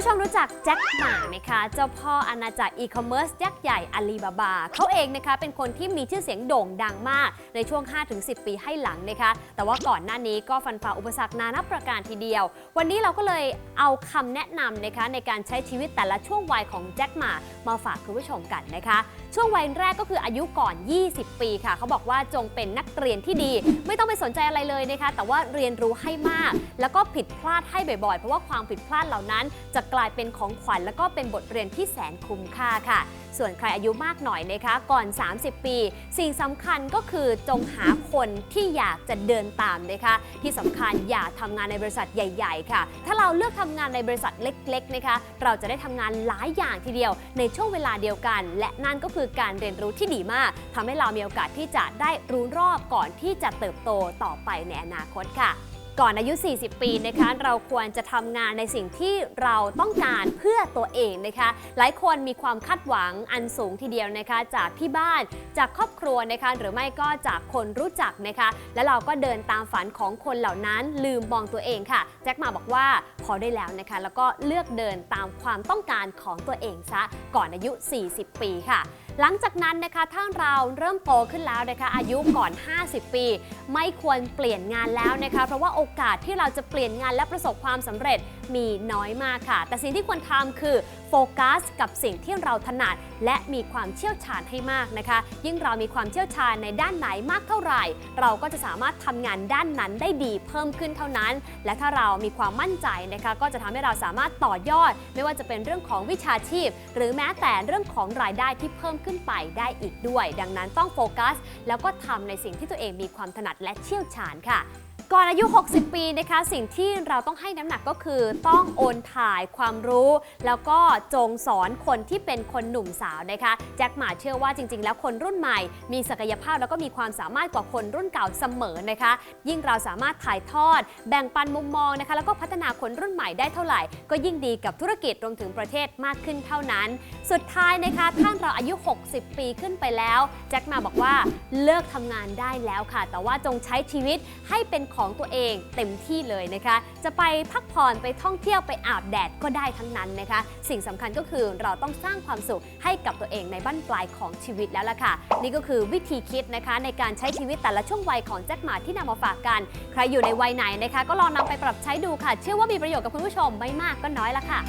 ผู้ชมรู้จักแจ็คหม่าไหมคะ เจ้าพ่ออาณาจักรอีคอมเมิร์ซยักษ์ใหญ่อาลีบาบาเขาเองนะคะเป็นคนที่มีชื่อเสียงโด่งดังมากในช่วง 5-10 ปีให้หลังนะคะ แต่ว่าก่อนหน้านี้ก็ฟันฝ่าอุปสรรคนานับประการทีเดียว วันนี้เราก็เลยเอาคำแนะนำนะคะในการใช้ชีวิตแต่ละช่วงวัยของแจ็คหม่ามาฝากคุณผู้ชมกันนะคะ ช่วงวัยแรกก็คืออายุก่อน 20 ปีค่ะ เขาบอกว่าจงเป็นนักเรียนที่ดี ไม่ต้องไปสนใจอะไรเลยนะคะ แต่ว่าเรียนรู้ให้มาก แล้วก็ผิดพลาดให้บ่อยๆ เพราะว่าความผิดพลาดเหล่านั้นจะกลายเป็นของขวัญ แล้วก็เป็นบทเรียนที่แสนคุ้มค่าค่ะ ส่วนใครอายุมากหน่อยนะคะก่อน 30 ปี สิ่งสำคัญก็คือจงหาคนที่อยากจะเดินตามนะคะที่สำคัญอย่าทำงานในบริษัทใหญ่ ๆ ค่ะ ถ้าเราเลือกทำงานในบริษัทเล็กๆนะคะเราจะได้ทำงานหลายอย่างทีเดียว ในช่วงเวลาเดียวกัน และนั่นก็คือการเรียนรู้ที่ดีมากทำให้เรามีโอกาสที่จะได้รู้รอบก่อนที่จะเติบโตต่อไปในอนาคตค่ะ ก่อนอายุ 40 ปีนะคะ เราควรจะทำงานในสิ่งที่เราต้องการเพื่อตัวเองนะคะ หลายคนมีความคาดหวังอันสูงทีเดียวนะคะ จากที่บ้านจากครอบครัวนะคะ หรือไม่ก็จากคนรู้จักนะคะ แล้วเราก็เดินตามฝันของคนเหล่านั้นลืมมองตัวเองค่ะ แจ็คมาบอกว่าพอได้แล้วนะคะ แล้วก็เลือกเดินตามความต้องการของตัวเองซะก่อนอายุ 40 ปีค่ะ หลังจากนั้นนะคะถ้าเราเริ่มโตขึ้นแล้วนะคะอายุก่อน 50 ปี ไม่ควรเปลี่ยนงานแล้วนะคะเพราะว่าโอกาสที่เราจะเปลี่ยนงานและประสบความสำเร็จมีน้อยมากค่ะ แต่สิ่งที่ควรทำคือโฟกัสกับสิ่งที่เราถนัด และมีความเชี่ยวชาญให้มากนะคะ ยิ่งเรามีความเชี่ยวชาญในด้านไหนมากเท่าไหร่ เราก็จะสามารถทำงานด้านนั้นได้ดีเพิ่มขึ้นเท่านั้น และถ้าเรามีความมั่นใจนะคะก็จะทำให้เราสามารถต่อยอด ไม่ว่าจะเป็นเรื่องของวิชาชีพ หรือแม้แต่เรื่องของรายได้ที่เพิ่มขึ้นไปได้อีกด้วย ดังนั้นต้องโฟกัส แล้วก็ทำในสิ่งที่ตัวเองมีความถนัดและเชี่ยวชาญค่ะ ก่อนอายุ 60 ปีนะคะ สิ่งที่เราต้องให้น้ำหนักก็คือต้องโอนถ่ายความรู้ แล้วก็จงสอนคนที่เป็นคนหนุ่มสาวนะคะแจ็คหมาเชื่อว่าจริง ๆ แล้วคนรุ่นใหม่ มีศักยภาพแล้วก็มีความสามารถกว่าคนรุ่นเก่าเสมอนะคะ ยิ่งเราสามารถถ่ายทอด แบ่งปันมุมมองนะคะ แล้วก็พัฒนาคนรุ่นใหม่ได้เท่าไหร่ ก็ยิ่งดีกับธุรกิจรวมถึงประเทศมากขึ้นเท่านั้น สุดท้ายนะคะท่านเราอายุ 60 ปีขึ้นไปแล้วแจ็คมาบอกว่าเลิกทำงานได้แล้วค่ะ แต่ว่าจงใช้ชีวิตให้เป็นของตัวเองเต็มที่เลยนะคะ จะไปพักผ่อนไปท่องเที่ยวไปอาบแดดก็ได้ทั้งนั้นนะคะ สิ่งสำคัญก็คือเราต้องสร้างความสุขให้กับตัวเองในบั้นปลายของชีวิตแล้วล่ะค่ะ นี่ก็คือวิธีคิดนะคะในการใช้ชีวิตแต่ละช่วงวัยของแจ็คหมาที่นำมาฝากกัน ใครอยู่ในวัยไหนนะคะ ก็ลองนำไปปรับใช้ดูค่ะ เชื่อว่ามีประโยชน์กับคุณผู้ชมไม่มากก็น้อยละค่ะ